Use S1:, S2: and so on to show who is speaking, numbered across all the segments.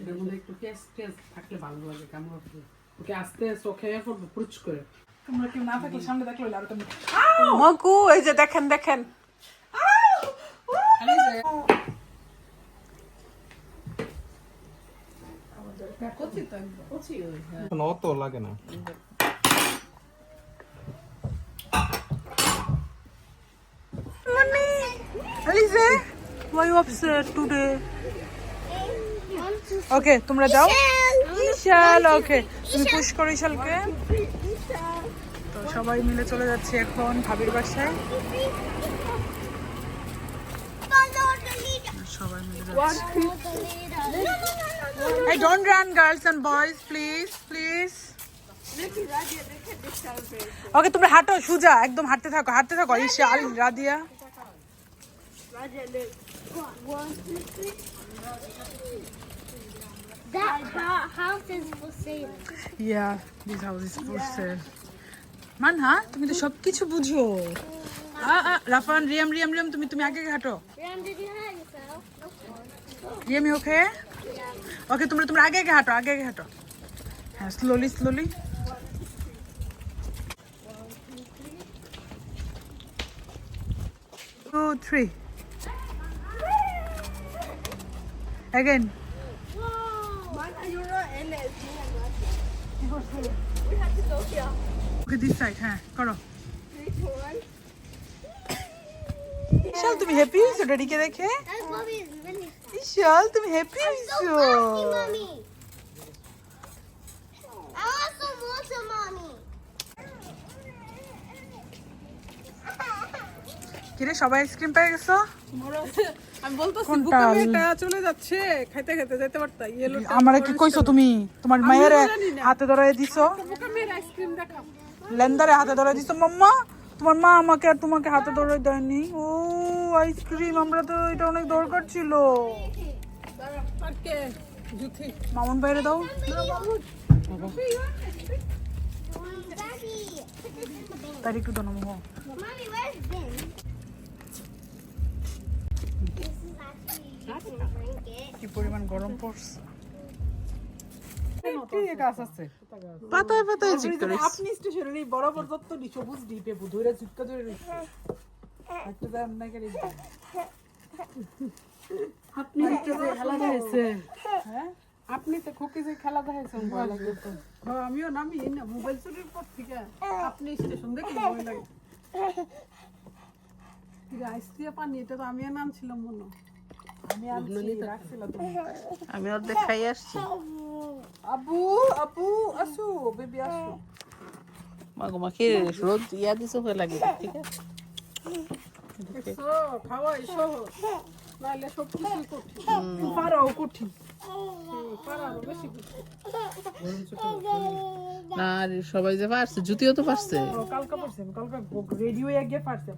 S1: এটার মধ্যে একটু টেস্ট টেস্ট থাকলে ভালো লাগে কেমন হবে? ওকে আস্তে চোখে পড়ব পুরুচ করে।
S2: তোমরা কেউ না থাকলে সামনে দেখলে হইল আর তুমি
S3: মকু এই যে দেখেন দেখেন।
S1: খালি যে কচি তো একদম। কচি ওই হ্যাঁ।
S4: অত লাগে না।
S3: Alize, why you upset today? ওকে তোমরা যাও। ইশাল ওকে। তুমি পুশ করো ইশালকে তো সবাই মিলে চলে যাচ্ছি এখন ভাবির বাসায়। সবাই মিলে যাচ্ছি। Hey, don't run, girls and boys, please, please. ওকে তোমরা হাঁটো সুজা একদম হাঁটতে থাকো হাঁটতে থাকো। Ishal Radia
S5: That ho- house is for sale.
S3: Yeah, this house is for sale. Manha তুমি তো সবকিছু বুঝো। আ, আ, রাফান রিয়াম রিয়াম রিয়াম তুমি তুমি আগে
S5: hurt yourself?
S3: রিয়ামি ওকে? ওকে তোমরা তোমরা আগে আগে হাঁটো আগে আগে হাঁটো। হ্যাঁ slowly slowly two three again okay this side হ্যাঁ করো। বিশাল তুমি হ্যাপি হয়েছো ড্যাডিকে দেখে?
S5: mini.
S3: তুমি হ্যাপি
S5: mommy.
S3: কিরে সবাই আইসক্রিম পেয়ে গেছো?
S2: আমি বলতেছি
S3: কোনটা?
S2: বুকা চলে যাচ্ছে খাইতে খাইতে যেতে পারতা ইয়েলো
S3: আমারে কি কইছো তুমি? তোমার মায়ের হাতে ধরে দিছো?
S2: বুকা আইসক্রিম দেখা
S3: লেন্দারে হাতে ধরে দিছো? মাম্মা তোমার মা আমাকে আর তোমাকে হাতে ধরে দেয়নি। ও আইসক্রিম আমরা তো এটা অনেক দরকার ছিল। মামুন বাইরে দাও। তার একটু দাও কি পরিমাণ গরম পড়ছে? পাতায় পাতায়
S1: আপনি আপনি বরাবর যত সবুজ ডিপে ধরে ঝুটকা ধরে একটা দাম না করে আপনি খেলা দেখাইছে হ্যাঁ? আপনি তো খুকি যে খেলা দেখাইছেন ভয় লাগে তো। হ্যাঁ আমিও নামি না মোবাইল চুরির পর থেকে আপনি স্টেশন দেখে ভয় লাগে। আইস দিয়ে পানি এটা তো আমিও নামছিলাম মনে হয়। আমি আনছি রাখছিলাম তুমি।
S3: আমি অর্ধেক খাই আসছি।
S1: আবু আবু আসো বেবি আসো।
S6: মাগো মাকে রোদ ইয়া দিছে হয়ে লাগে ঠিক আছে?
S1: খাওয়া এসো। নাহলে সব কঠিন। পারাও কঠিন।
S6: আর সবাই যে পারছে জুতিও তো পারছে।
S1: ও, কালকে পড়ছে আমি কালকে রেডি গিয়ে পারছে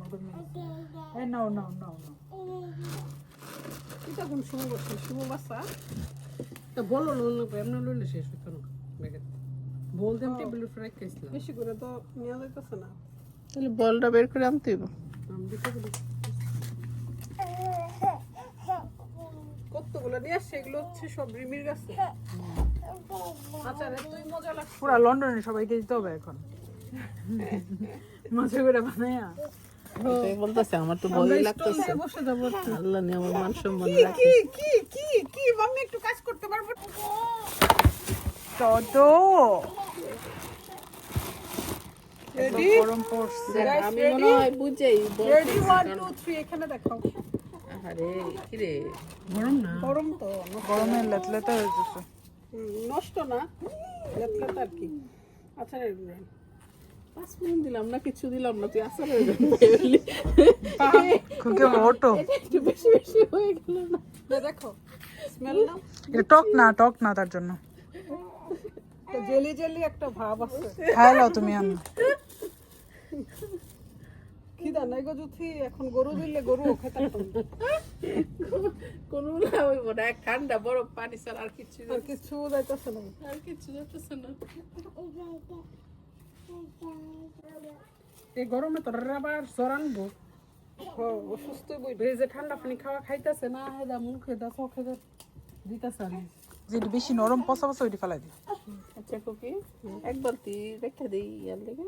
S1: নাও নাও নাও নাও। এটা কোন শুভ বসে শুভ বাসা? তা বলো না অন্য এমনি লইলে শেষ না। রেখেছিলাম বেশি করে তো নেওয়া যাইতেছে না।
S6: তাহলে বলটা বের করে আনতে হইব।
S1: আমি দিতে বলি কতগুলো নিয়ে আসছে? এগুলো হচ্ছে সব রিমির গাছে। আচ্ছা তুই মজা লাগছে।
S3: পুরা লন্ডনে সবাইকে দিতে হবে এখন। মাঝে করে বানায়া।
S6: এটাই বলতেছে আমার তো ভয় লাগতেছে। আল্লাহ নিয়ে আমার মান সম্মান
S1: কি কি কি কি মাম্মি একটু কাজ করতে পারব?
S3: টটো গরম পড়ছে।
S6: আমি মনে হয় বুঝেই
S1: রেডি ওয়ান টু থ্রি এখানে দেখাও
S6: আরে কি রে
S1: গরম না? গরম তো
S3: গরমে লেতলেতে হয়ে গেছে।
S1: হুম, নষ্ট না লেটলাটা আর কি। আচ্ছা রে রুরান
S6: দিলাম না কিছু দিলাম না তুই আসার হয়ে
S3: খুকে ওটো
S6: একটু বেশি বেশি হয়ে গেল না।
S1: দেখো স্মেল না
S3: টক না টক না তার জন্য।
S1: জেলি জেলি একটা ভাব আছে।
S3: খাই লাও তুমি আমি
S1: খিদা নাই গো জুথি এখন গরু দিলে গরু খেতে।
S6: কোনো না হইব না এক ঠান্ডা বরফ পানি ছাড়া আর কিছু
S1: আর কিছু যাইতেছে না।
S6: আর কিছু যাচ্ছে না।
S1: এই গরমে তো আবার জরানবো অসুস্থ বই যে ঠান্ডা পানি খাওয়া খাইতেছে না হেদা মুখ হেদা চোখ হেদা দিতেছে আমি
S3: যেটা বেশি নরম পচা পচা ওইটি ফেলাই দিই।
S6: আচ্ছা কুকি একবার তুই রেখে দিই ইয়ার লেগে।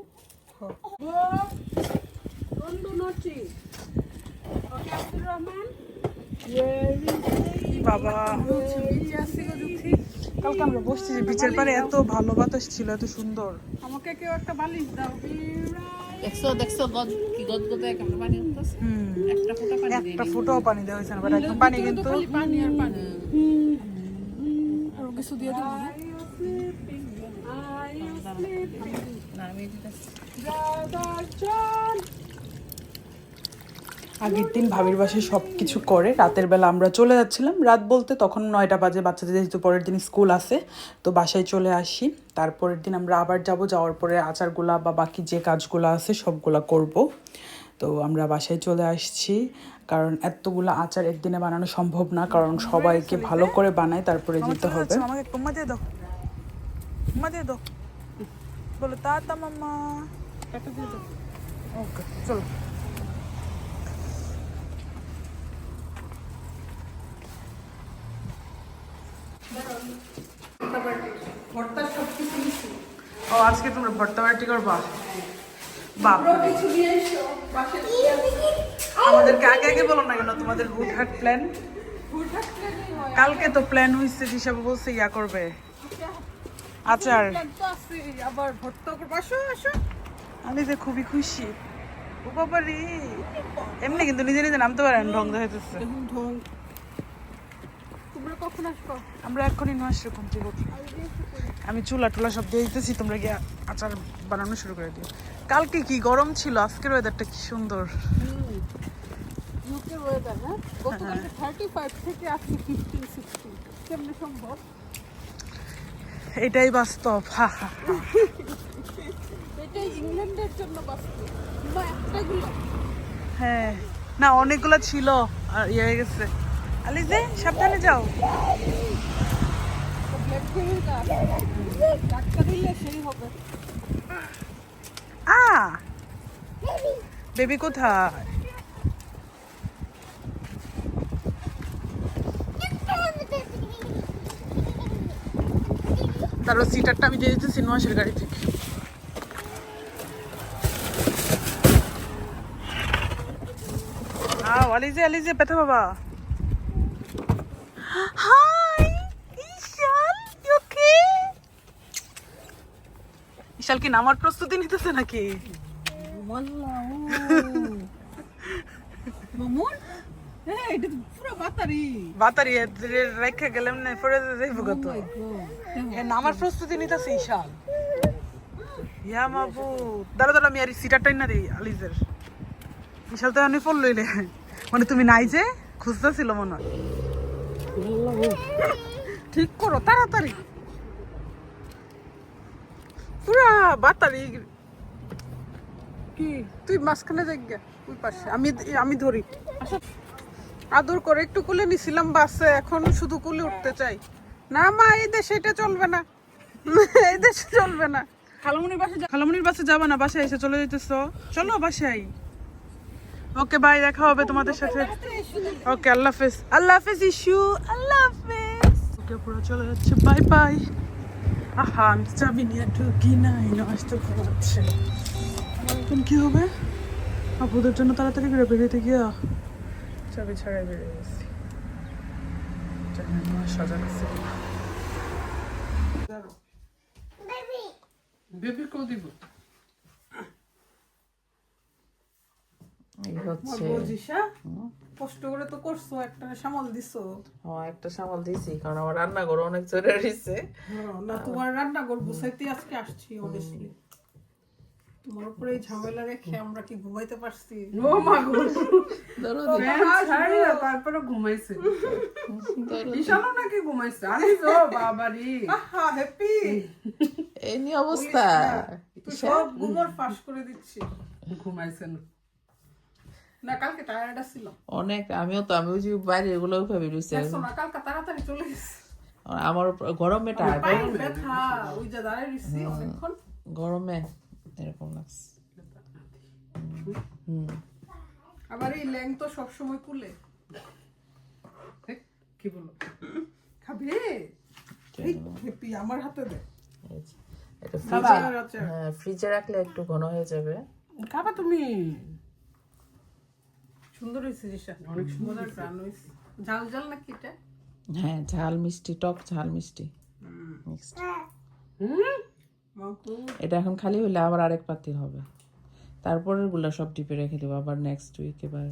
S3: বাবা। কালকে আমরা বসছি যে বিচের পারে এত ভালো বাতাস ছিল এত সুন্দর।
S1: আমাকে কেউ একটা বালিশ দাও
S6: দেখছ দেখছ গদ কি গদ গদে কেমন পানি উঠতেছে? একটা ফোঁটা পানি দিই
S3: একটা ফুটাও পানি দেওয়া হয়েছে না বাট একদম পানি কিন্তু
S2: পানি আর পানি। আরও কিছু দিয়ে দেবো। না?
S6: না আমি দিতেছি
S3: আগের দিন ভাবির বাসায় সব কিছু করে রাতের বেলা আমরা চলে যাচ্ছিলাম। রাত বলতে তখন নয়টা বাজে বাচ্চাদের যেহেতু পরের দিন স্কুল আছে তো বাসায় চলে আসি। তারপরের দিন আমরা আবার যাব যাওয়ার পরে আচারগুলা বা বাকি যে কাজগুলো আছে সবগুলা করব। তো আমরা বাসায় চলে আসছি কারণ এতগুলো আচার একদিনে বানানো সম্ভব না কারণ সবাইকে ভালো করে বানায় তারপরে দিতে হবে। আমাকে দিয়ে দাও। দিয়ে দাও। বলো তাতা মাম্মা। ওকে চলো।
S1: ভর্তা সব কিছু নিচ্ছি
S3: ও আজকে তোমরা ভর্তা বাটি করবা? বাপ
S1: কিছু নিয়ে এসো
S3: আমাদেরকে আগে আগে বলো না কেন তোমাদের হুটহাট প্ল্যান কালকে তো প্ল্যান হয়েছে হিসাবে বলছে ইয়া করবে। আচার।
S2: আবার ভর্তা করব। আসো আসো।
S3: আমি যে খুবই খুশি। ও বাবা রে। এমনি কিন্তু নিজে নিজে নামতে পারেন ঢং দেখাইতেছে।
S2: ঢং। কখন আসব?
S3: আমরা এখনই নয় সেরকম আমি চুলা টুলা সব দিয়ে দিতেছি তোমরা গিয়ে আচার বানানো শুরু করে দিও। কালকে কি গরম ছিল? আজকের ওয়েদারটা কি সুন্দর।
S2: ইউকে ওয়েদার হ্যাঁ? গতকালকে থার্টি ফাইভ থেকে আজকে ফিফটিন সিক্সটিন কেমনে সম্ভব?
S3: এটাই বাস্তব হা হা হা।
S2: এটাই ইংল্যান্ডের জন্য বাস্তব। একটাগুলো
S3: হ্যাঁ। না অনেকগুলো ছিল আর ইয়ে হয়ে গেছে। আলিজে, সাবধানে যাও। আ, বেবি কোথায়? তারপর সিটারটা আমি দিয়ে দিতেছি নোয়াশের গাড়ি থেকে। আলিজে আলিজে ব্যথা বাবা। ইশাল কি নামার প্রস্তুতি নিতেছে নাকি?
S2: মামুন?
S3: নামার প্রস্তুতি নিতেছে ইশাল ইয়া মাবু দাঁড়া দাঁড়া আমি আর সিটারটাই না দিই আলিজের। বিশাল তো আমি ফোন লইলে। মানে তুমি নাই যে খুঁজতেছিল মনে হয়। ঠিক করো তাড়াতাড়ি। পুরা বাতারি
S2: কি? তুই মাঝখানে দেখ ওই পাশে। আমি আমি ধরি। আদর করে একটু কুলে নিছিলাম বাসে এখন শুধু কুলে উঠতে চাই। না মা এই দেশে এটা চলবে না। এই দেশে চলবে না।
S3: খালামুনির বাসে খালামুনির বাসে যাবা না বাসায় এসে চলে যেতেছো চলো বাসায়। ওকে বাই দেখা হবে তোমাদের সাথে। ওকে আল্লাহ হাফেজ। আল্লাহ হাফেজ ইস্যু আল্লাহ হাফেজ। ওকে পুরো চলে যাচ্ছে। বাই বাই আহা আমি চাবি নিয়ে ঢুকি নাই নষ্ট ঘুমাচ্ছে এখন কি হবে? আপুদের জন্য তাড়াতাড়ি করে বেরোতে গিয়া চাবি ছাড়াই বেরিয়ে গেছি। সাজানো।
S6: বেবি কেউ দিব। এই হচ্ছে
S2: বুঝিসা কষ্ট করে তো করছ একটা সামাল দিছো।
S6: হ্যাঁ একটা সামাল দিয়েছি কারণ আমার রান্নাঘর অনেক চলে রয়েছে
S2: না তোমার রান্না করব আজকে আসছি অনেস্টলি তোমার উপরে এই ঝামেলা রেখে আমরা কি ঘুমাইতে পারছি?
S1: ও মা গো তারপরে ঘুমাইছে। বিশালও নাকি ঘুমাইছে? আরে তো বাবারি।
S2: আহা হ্যাপি
S6: এই নিয়ে অবস্থা।
S2: সব ঘুমোর ফাঁস করে দিচ্ছি।
S1: ঘুমাইছেন
S2: না। কালকে টায়ার্ড ছিল
S6: অনেক আমিও তো আমি ওই যে বাইরে এগুলো ভাবি রয়েছে।
S2: না কালকে তাড়াতাড়ি চলে গেছে।
S6: আমার গরমে
S2: ব্যথা ওই যে দাঁড়ায় অনেকক্ষণ।
S6: গরমে এরকম লাগছে। হুম
S2: আবার এই ল্যাং তো সবসময় কুলে।
S1: কি বলো?
S2: খাবে এই আমার হাতে দে।
S6: এটা ফ্রিজে হ্যাঁ ফ্রিজে রাখলে একটু ঘন হয়ে যাবে।
S1: খাবা তুমি। সুন্দর হয়েছে জিনিসটা। অনেক সুন্দর প্রাণ হয়েছে। ঝাল ঝাল নাকি এটা?
S6: হ্যাঁ ঝাল মিষ্টি টক ঝাল মিষ্টি। মিক্সড
S1: হুম?
S6: এটা এখন খালি হলে আবার আরেক পাতিল হবে। তারপরেরগুলা সব টিপে রেখে দেবো আবার নেক্সট উইক এবার।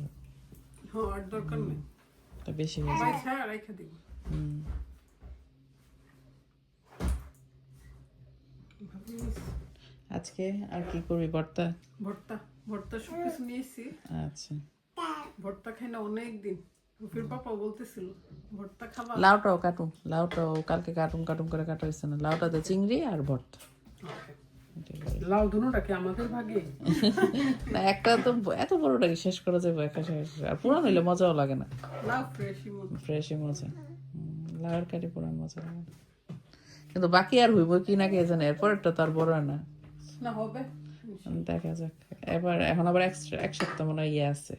S1: হ্যাঁ দরকার নেই।
S6: বেশি হয়ে যাবে
S1: রেখে দিব।
S6: আজকে আর কি করবি বর্তা
S1: ভর্তা। ভর্তা সব কিছু নিয়েছি।
S6: আচ্ছা।
S1: ভর্তা খাই না অনেক দিন। রুফির পাপা বলতেছিল ভর্তা খাবা?
S6: লাউটাও কাটুন লাউটাও কালকে কাটুন কাটুন করে কাটা হয়েছে না। লাউটাতে চিংড়ি আর ভর্তা।
S1: লাউ ধনুটা কি আমাদের ভাগে?
S6: না একটা তো এত বড়টাকে শেষ করা যাবে? একা শেষ। আর পুরান হইলে মজাও লাগে না।
S1: লাউ ফ্রেশই মতো
S6: ফ্রেশই মজা। লাউয়ের কাটি পুরান মজা লাগে কিন্তু বাকি আর হইব কি না কে জানে এরপরেরটা তো আর বড় না।
S1: না হবে।
S6: দেখা যাক। এবার এখন আবার এক সপ্তাহ মনে হয় ইয়ে আছে।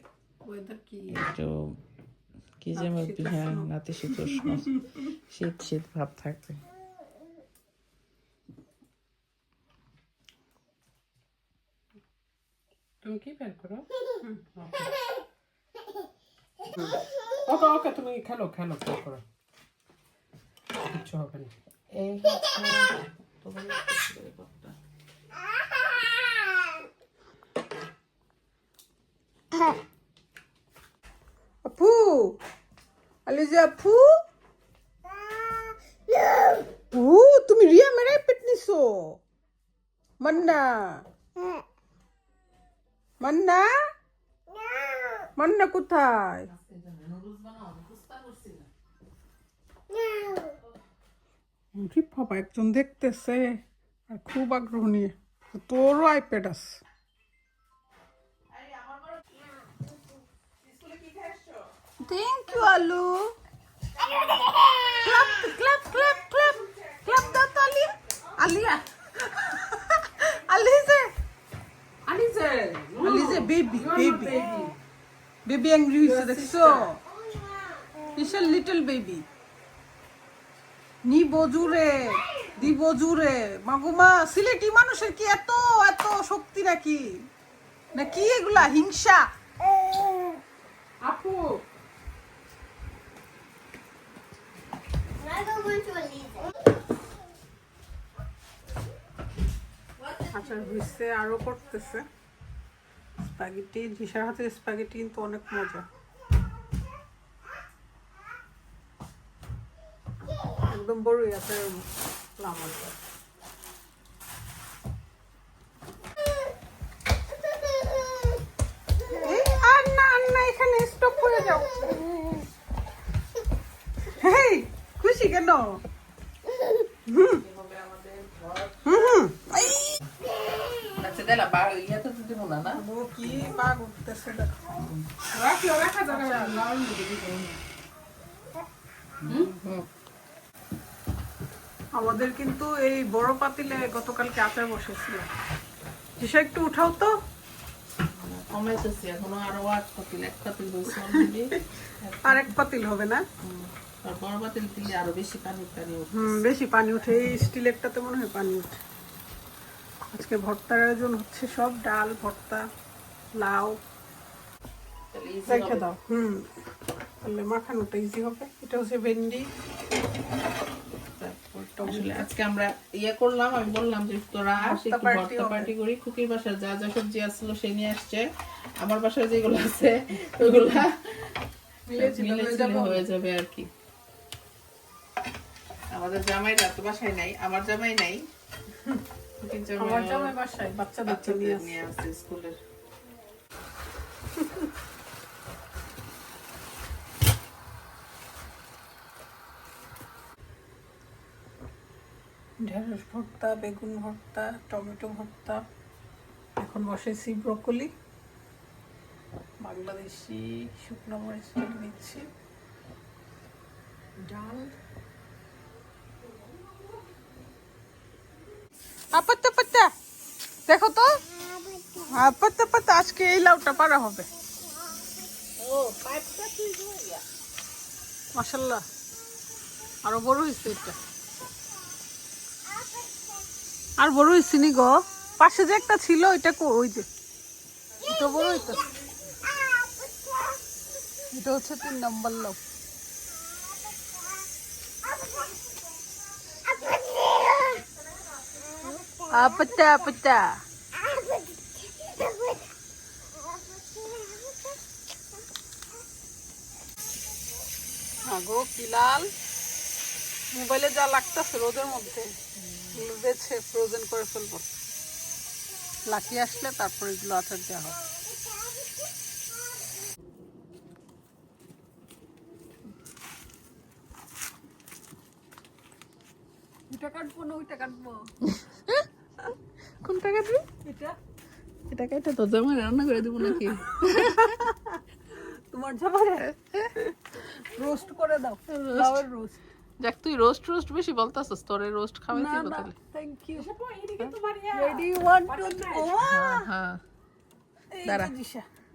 S6: একটু কি যে হ্যাঁ নাতিশীতোষ্ণ শীত শীত ভাব থাকবে
S1: তুমি কি বের করো ওকে ওকে তুমি খেলো খেলো বের করো কিচ্ছু হবে না
S6: এই
S2: আপু আলিজা আপু ও তুমি রিয়া মেরে পেট নিছো। মান্না। মান্না? মান্না কোথায়?
S1: বাবা, একজন দেখতেছে আর খুব আগ্রহ নিয়ে। তোরও আইপ্যাড আছে।
S2: থ্যাংক ইউ আলু clap clap clap clap clap দাও তো আলিয়া আলিয়া আলিজে
S1: আনিছে
S2: আলিজে বেবি বেবি বেবি অ্যাংরি হয়েছে দেখছ ইস লিটল বেবি নি বজুরে দি বজুরে মাগুমা সিলেটি মানুষের কি এত এত শক্তি নাকি নাকি এগুলা হিংসা
S1: আপু আচার হয়েছে আরও করতেছে। স্প্যাগেটি দিশার হাতে স্প্যাগেটি কিন্তু অনেক মজা। একদম বড়ই আচার আমাদের
S2: এই, আর না আর না, এখানে স্টপ করে যাও। হেই কেন?
S1: আমাদের কিন্তু এই বড় পাতিলে গতকালকে আচার বসেছিল। দিশা একটু উঠাও তো।
S6: আরও এক পাতিল
S1: আর এক পাতিল হবে না?
S6: বড় পাতিল দিলে আরও বেশি পানি পানি
S1: হুম বেশি পানি উঠে এই স্টিলেরটাতে মনে হয় পানি উঠে। আজকে ভর্তার আয়োজন হচ্ছে সব ডাল ভর্তা লাউ। রেখে দাও হুম। তাহলে মাখানোটা ইজি হবে। এটা হচ্ছে ভেন্ডি।
S6: আজকে আমরা ইয়ে করলাম আমি বললাম যে তোরা আস ভর্তা। পার্টি করি। খুকির যা যা সবজি আসলো সে নিয়ে আসছে। আমার বাসায় যেগুলো আছে ওইগুলা
S1: মিলে। হয়ে যাবে
S6: আর কি। আমাদের জামাইরা তো বাসায় নাই আমার জামাই নাই।
S1: আমার
S6: জামাই
S1: বাসায় বাচ্চাদেরকে নিয়ে
S6: বাচ্চাদের নিয়ে আসছে। স্কুলের।
S1: ঢেঁড়স ভর্তা বেগুন ভর্তা টমেটো ভর্তা এখন বসেছি ব্রকলি বাংলাদেশি শুকনো মরিচ নিচ্ছি। ডাল
S2: আপত্তা পাত্তা দেখো তো। আপত্তা পাত্তা আজকে এই লাউটা পারা হবে। মাশাল্লাহ। আরও বড় হয়েছে এটা। আর বড় হয়েছি নি গো। পাশে যে একটা ছিল ওইটা ওই যে। এটা বড় হইতো। এটা হচ্ছে তিন নম্বর লোক আপটা আপটা আগো বিলাল। মোবাইলে যা লাগতেছে রোদের মধ্যে বেছে ফ্রোজেন করে ফেলব। লাকি আসলে তারপর এগুলো আচার দেওয়া হবে। এটা কাটবো না ওইটা কাটবো?
S6: কোনটা কাটবি
S2: এটা।
S6: এটা কেটে তো জমা রান্না করে দিব নাকি?
S2: তোমার জামারে রোস্ট করে দাও। লাউয়ের রোস্ট
S6: দেখ তুই রোস্ট রোস্ট বেশি বলতাছিস তোরে রোস্ট খাওয়াই
S2: না
S6: দিব তাহলে
S2: thank you ready one two
S6: হ্যাঁ
S2: এই
S6: দাঁড়া।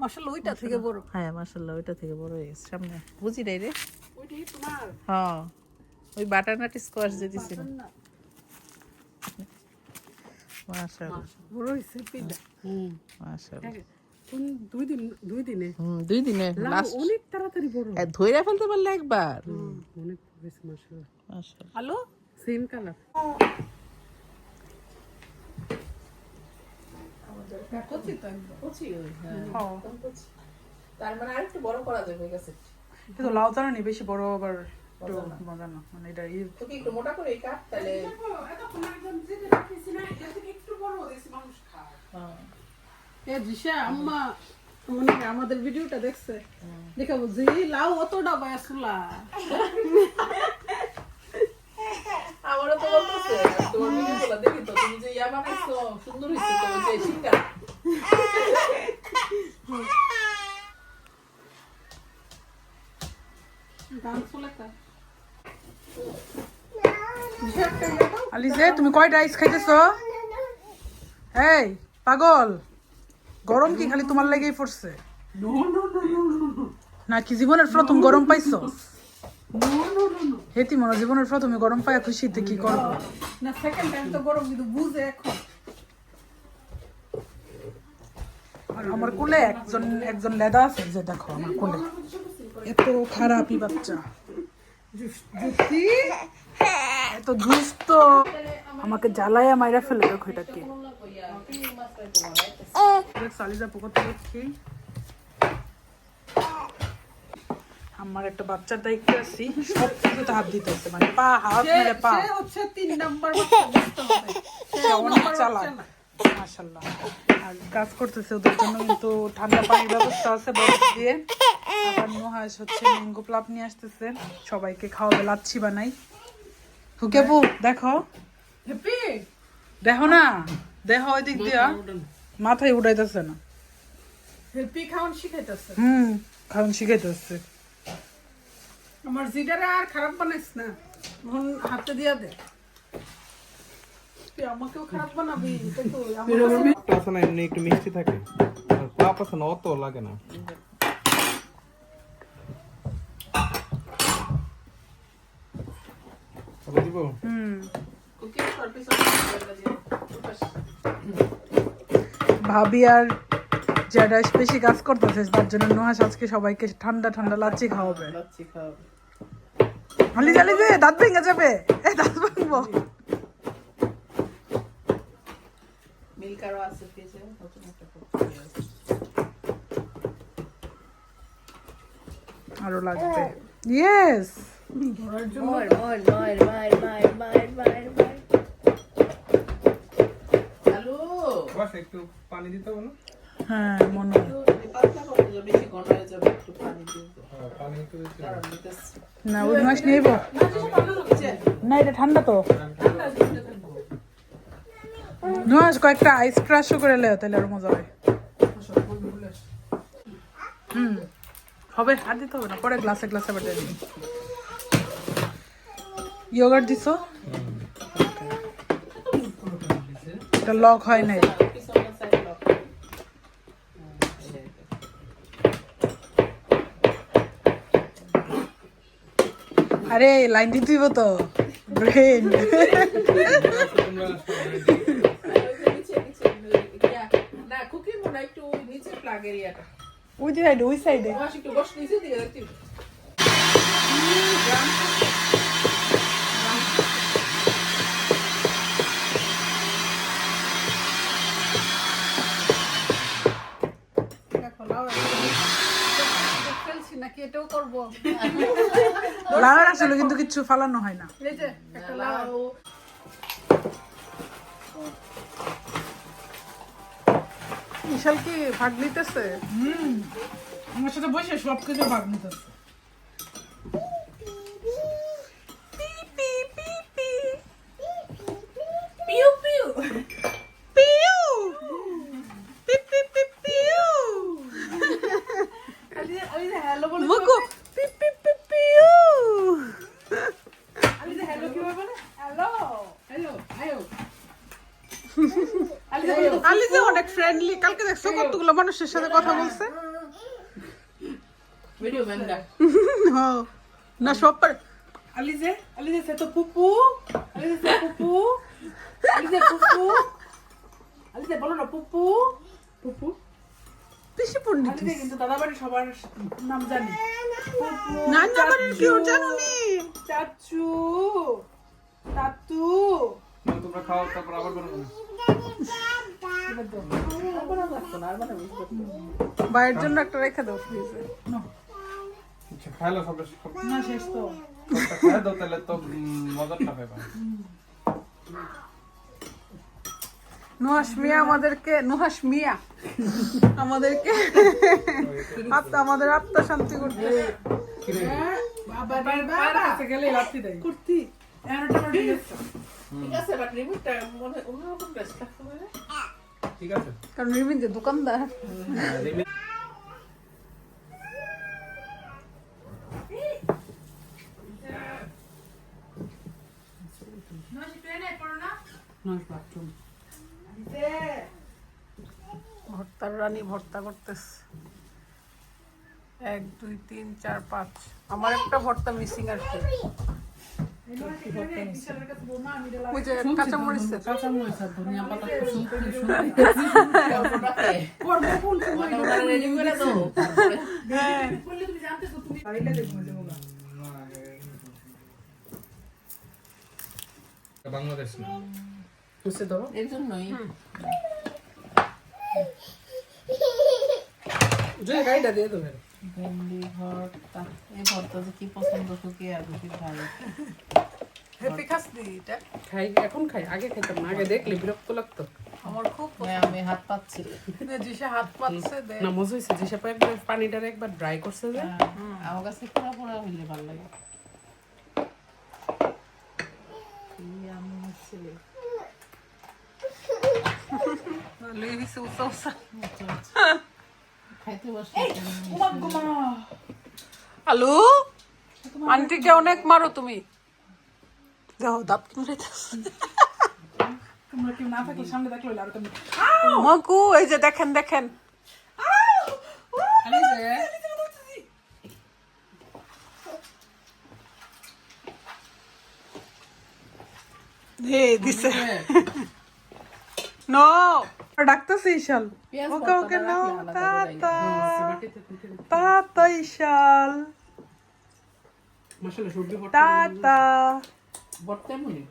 S2: মাশাআল্লাহ ওইটা থেকে বড়।
S6: হ্যাঁ মাশাল্লাহ ওইটা থেকে বড় হয়ে গেছে সামনে। বুঝি নাই রে?
S2: ওইটাই তোমার।
S6: হ্যাঁ। ওই বাটারনাট স্কোয়াশ যে দিছিল
S1: দুই দুই দিনে?
S6: হুম দুই দিনে
S1: লাউ
S6: লাস্ট
S1: অনেক তাড়াতাড়ি বড়
S6: ধইরা ফেলতে পারলে একবার।
S1: অনেক বেশি
S2: হ্যালো
S1: সেম কালার
S2: কচি তো একদম।
S6: হ্যাঁ। তার মানে আরেকটু বড় করা যাবে গেছে।
S3: কিন্তু লাউ জানা নি বেশি বড় আবার একটু মজা না। মানে এটা ই
S6: তোকে মোটা করে কাট তাহলে হ্যাঁ।
S2: এ জিশা আম্মা মনে আমাদের ভিডিওটা দেখছে। দেখা বুঝি লাউ অত ডাবা আসলা
S6: আমারও তো বলতেছে তোমার ভিডিওগুলো দেখি তো তুমি যে ইয়া বানাইছো সুন্দর হয়েছে তো যে সিঙ্গারা
S2: গান চলে কা
S3: আলিজে তুমি কয়টা আইস খাইতেছো? এই পাগল। গরম কি খালি তোমার লাগেই পড়ছে? নাকি জীবনের প্রথম গরম পাইছো? হেতি মনে জীবনের প্রথমে গরম পাইয়া খুশিতে কি করব?
S2: না সেকেন্ড টাইম তো গরম কিন্তু বুঝে এখন।
S3: আমার কোলে একজন একজন লেদা আছে যে দেখো আমার কোলে। এত খারাপই বাচ্চা।
S2: যুক্তি
S3: এত দুষ্ট আমাকে জ্বালাইয়া মাইরা ফেলে দেখো এটা কি আমার একটা বাচ্চার দায়িত্ব আছি সব কিছুতে হাত দিতে হচ্ছে মানে পা হাত মেরে পা।
S2: হচ্ছে তিন নাম্বার
S3: অনেক চালাক।
S2: বাচ্চা
S3: আর কাজ করতেছে ওদের জন্য কিন্তু ঠান্ডা পানির ব্যবস্থা আছে বরফ দিয়ে। আবার নুহাস হচ্ছে ম্যাঙ্গো প্লাপ নিয়ে আসতেছে। সবাইকে খাওয়াবে লাচ্ছি বানাই। হুকেবু দেখো। দেখো না। ওই দিক দিয়া মাথায় উঠাইতেছে না।
S2: হ্যাপি খাওয়ান শিখাইতেছে।
S3: হুম খাওয়ান শিখাইতেছে।
S2: আমার জিগারে আর খারাপ বানাইস না। এখন হাতে দিয়া দে। আমাকেও খারাপ বানাবি কিন্তু আমার কাছে-
S4: আছে না। এমনি একটু মিষ্টি থাকে। পাপ আছে না অত লাগে না। দিব?
S3: হুম।
S6: কুকিং কর পিছনে
S3: ভাবি আর যারা বেশি কাজ করতেছে তার জন্য নুহাস আজকে সবাইকে ঠান্ডা ঠান্ডা লাচ্ছি খাওয়াবে।
S6: লাচ্ছি খাওয়াবে।
S3: হালি জালি যে দাঁত ভেঙে যাবে। এই দাঁত ভাঙবো।
S6: মিল্কারও আছে ফ্রিজে নতুন একটা
S3: আরও লাগবে। Yes
S5: More, more, more, more, more, more,
S4: একটু পানি দিতে হবে না?
S3: হ্যাঁ মনে হয়।
S6: হয়ে।
S4: হ্যাঁ,
S3: না ওই নেব না এটা ঠান্ডা তো। কয়েকটা আইস ক্রাশও করে লেও তাহলে আরও মজা হয়। হুম হবে আর দিতে হবে না পরে গ্লাসে গ্লাসে বেটে দিই ইয়োগার্ট দিছো? এটা লক হয় নাই। আরে লাইন দিতেই তো। ব্রেন
S2: ওই যে ওই সাইডে
S6: বস নিচে দিয়ে
S1: ফেলছি করব।
S2: লাউয়ের আসলে কিন্তু কিছু ফালানো হয় না।
S1: একটা লাউ।
S2: বিশাল কি ভাগ নিতেছে?
S3: আমার সাথে বসে সব কিছু ভাগ নিতে
S6: পিউ পিউ
S2: পিউ পি পি পি পিউ
S1: হ্যালো বলে
S2: মুকু পি পি পি পিউ
S1: আমি যে হ্যালো কীভাবে বলে হ্যালো হ্যালো আয়ো
S2: আলিজা অনেক ফ্রেন্ডলি কালকে দেখছ কতগুলো মানুষের সাথে কথা বলছে?
S6: ভিডিও
S2: হ্যাঁ। না সব পারে
S3: আলিজে আলিজে সে তো পুপু আলিজে সে পুপু আলিজে পুপু আলিজে বলো না পুপু পুপু
S2: বেশি পণ্ডিত।
S3: আলিজে কিন্তু দাদাবাড়ি সবার নাম জানি।
S2: না না মানে কেউ জানো নি
S3: চাচু। তাতু।
S4: তোমরা খাও তারপর আবার বানাবো
S2: ভাইয়ের জন্য একটা রেখে দাও ফ্রিজে
S4: আচ্ছা খাইলো সব-
S3: না শেষ তো।
S4: খাই দাও তাহলে তো মজাটা পাবে
S2: নুহাস মিয়া আমাদেরকে নুহাস মিয়া আমাদেরকে আত্মা আমাদের আত্মা শান্তি করতে
S3: কাছে গেলে কুর্তি। ঠিক আছে
S6: বাট রিমোটটা অন্যরকম বেস্ট লাগছে না
S4: ঠিক আছে?
S2: কারণ রিমিন যে দোকানদার। ভর্তার রানী ভর্তা করতেছে। এক দুই তিন চার পাঁচ। আমার একটা ভর্তা মিসিং আর কি
S4: বাংলাদেশ না
S3: বুঝতে ধরো
S6: এর জন্যই
S3: যে গাইডা দিয়ে দেবে
S6: ভেন্ডি ভর্তা এই ভর্তা যে কি পছন্দ সুখী আর বেশি ভালো
S2: হ্যাপি খাস দি এটা।
S3: খাই এখন খাই আগে খেতাম না আগে দেখলে বিরক্ত লাগতো।
S2: আমার খুব
S6: হ্যাঁ, আমি হাত পাচ্ছি
S2: হাত পাচ্ছে দে।
S3: না মজা হয়েছে যে একবার পানিটারে একবার ড্রাই করছে যে।
S6: আমার কাছে পুরা পুরা হইলে ভালো লাগে।
S2: আলু? আন্টিকে অনেক মারো তুমি। যাও দাঁত কিমড়াইতেছে
S3: তোমরা কেউ না থাকলে সামনে দেখলে হইলে আর তুমি
S2: মকু এই যে দেখেন দেখেন হে দিছে নো ডাকতেছে ইশাল
S6: পেঁয়াজ
S2: ওকে ওকে
S6: ভর্তাটা
S2: নো
S6: রাখলে আলাদা করে
S2: তাতা তাতা ইশাল
S3: মশলা সবজি ভর্তা
S2: তাতা
S6: ভর্তা এমনই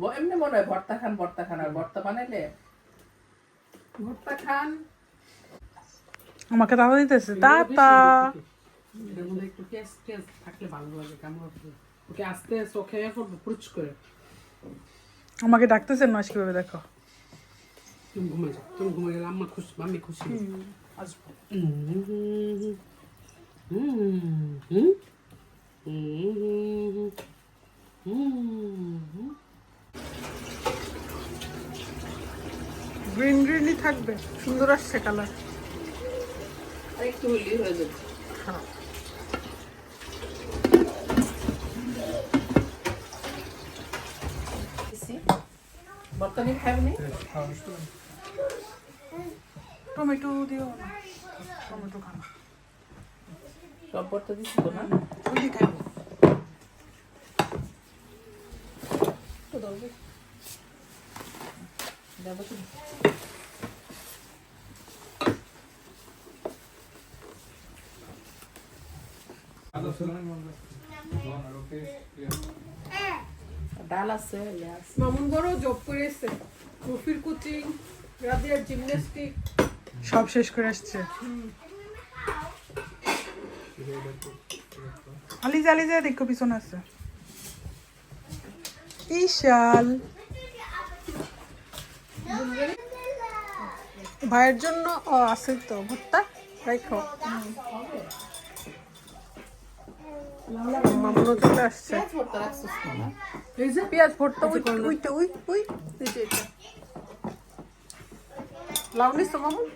S6: ব- এমনি মনে হয় ভর্তা খান ভর্তা খান আর ভর্তা বানাইলে?
S3: ভর্তা খান।
S2: আমাকে দাদা দিতেছে। তাতা
S3: এটার মধ্যে একটু টেস্ট টেস্ট থাকলে ভালো লাগে কেমন হবে? ওকে আস্তে চোখে পড়ব পুরুচ করে।
S2: আমাকে ডাকতেছে নয় কীভাবে দেখো?
S3: তুমি ঘুমে যাও তুমি ঘুমে গেলে আম্মা খুশি মাম্মি খুশি। আসব।
S2: গ্রিন গ্রিনই থাকবে সুন্দর আসছে কালার
S6: আর একটু হয়ে যাবে। নিয়ে খাবেনি
S2: টমেটো দিও না টমেটো খানা।
S6: সব ভর্তা দিচ্ছি তো না
S2: ওই দিয়ে খাব
S6: ডাল আছে ইয়ে আছে।
S2: মামুন বড় জব করেছে রুফির কোচিং রাদিয়ার জিমন্যাস্টিক
S3: সব শেষ করে আসছে। পিছনে আছে। বিশাল।
S2: ভাইয়ের জন্য, ও, আছে তো ভর্তা রাখো লাউ নিস তো মামুন?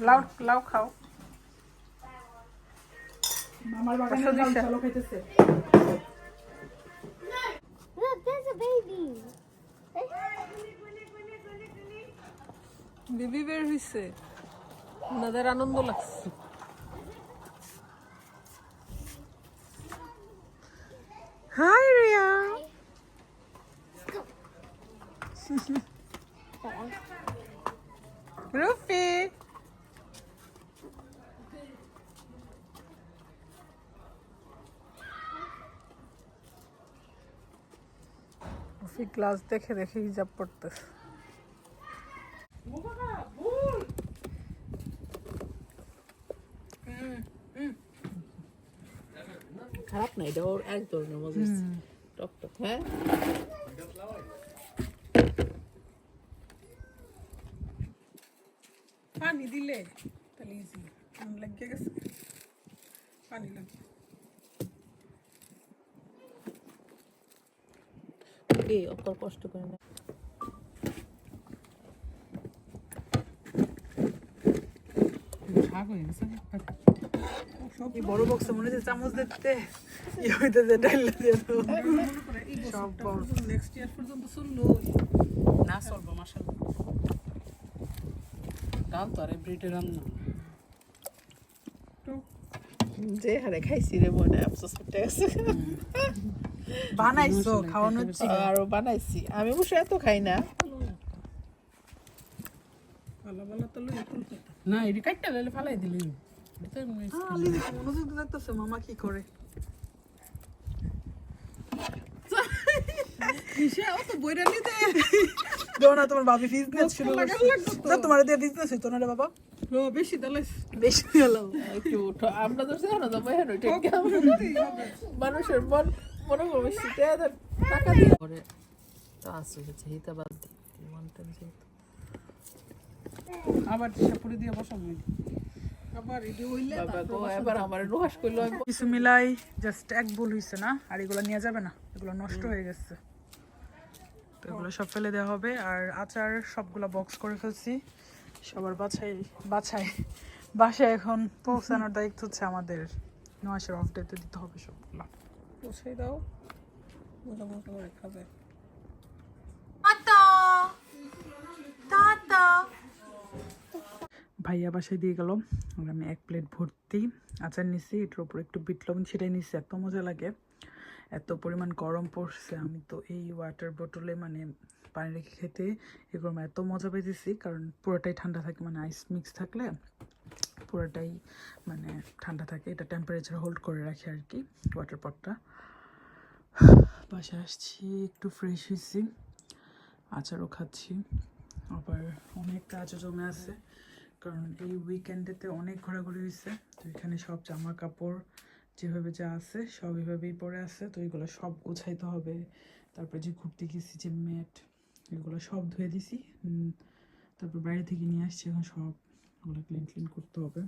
S2: লাউ লাউ খাও।
S3: আমার বাগানে
S2: দিশা।
S3: খাইতেছে।
S5: Look, there's a baby.
S2: Baby বের হইছে। ওনাদের আনন্দ লাগছে। হাই রিয়া রুফি রুফি ক্লাস দেখে দেখে হিজাব পড়তেছে
S6: খারাপ না এটা ওর এক ধরনের মজা হচ্ছে। টক টক হ্যাঁ?
S2: পানি দিলে তাহলে ইজি লাগিয়ে গেছে। পানি লাগে
S6: এ অকর কষ্ট করে না
S3: বড় বক্সে মনে হচ্ছে চামচ দিতে। ই হইতেছে ডাইল দিয়ে দাও।
S2: সব নেক্সট ইয়ার পর্যন্ত চলল।
S3: না চলবো মাসাল্লাহ ডাল তো আর ব্রিডের রান্না।
S6: যে হারে খাইছি রে মনে আফসোস করতে গেছে।
S3: বানাইছো খাওয়ানো হচ্ছে
S6: আরও বানাইছি। আমি অবশ্য এত খাই না।
S3: না এটি কাটটা লাইলে ফালাই দিলি।
S2: মনোযোগ দেখতেছে মামা কি করে?
S3: তোমার বাবি বিজনেস শুরু করছে। তোমার দিয়ে বিজনেস হইতো না রে বাবা।
S2: বেশি দালাইস
S3: বেশি
S6: একটু আমরা তো জানো মানুষের মন মনে করবে শীতে টাকা দিয়ে করে তো আসছে হচ্ছে হিতা বাদ দিয়ে মন টেনশন
S2: আবার দিয়ে
S3: কিছু মিলাই জাস্ট এক ভুল না আর এগুলো নিয়ে যাবে না এগুলো নষ্ট হয়ে গেছে তো এগুলো সব ফেলে দেওয়া হবে আর আচার সবগুলো বক্স করে ফেলছি সবার বাছাই বাছাই বাসায় এখন পৌঁছানোর দায়িত্ব হচ্ছে আমাদের নয়শের অফ ডেতে দিতে হবে সবগুলো
S2: বসাই দাও। মোটা মোটা করে খাবে।
S3: ভাইয়া বাসায় দিয়ে গেল। আর আমি এক প্লেট ভর্তি আচার নিছি এটার উপর একটু বিট লবণ ছিটাই নিছি এত মজা লাগে। এত পরিমাণ গরম পড়ছে আমি তো এই ওয়াটার বোটলে মানে পানি রেখে খেতে গরমে এত মজা পেয়েছি কারণ পুরোটাই ঠান্ডা থাকে মানে আইস মিক্স থাকলে পুরোটাই মানে ঠান্ডা থাকে। এটা টেম্পারেচার হোল্ড করে রাখে আর কি ওয়াটার পটটা বাসায় আসছি, একটু ফ্রেশ হয়েছি। আচারও খাচ্ছি। আবার অনেক কাজও জমে আছে। কারণ এই উইকেন্ডেতে অনেক ঘোরাঘুরি হয়েছে। তো এখানে সব জামা কাপড় যেভাবে যা আছে, সব এভাবেই পরে আছে। তো এগুলো সব গোছাইতে হবে। তারপরে যে ঘুরতে গেছি, যে ম্যাট, এগুলো সব ধুয়ে দিছি। তারপর বাইরে থেকে নিয়ে আসছি। এখন সব ওগুলো ক্লিন ক্লিন করতে হবে।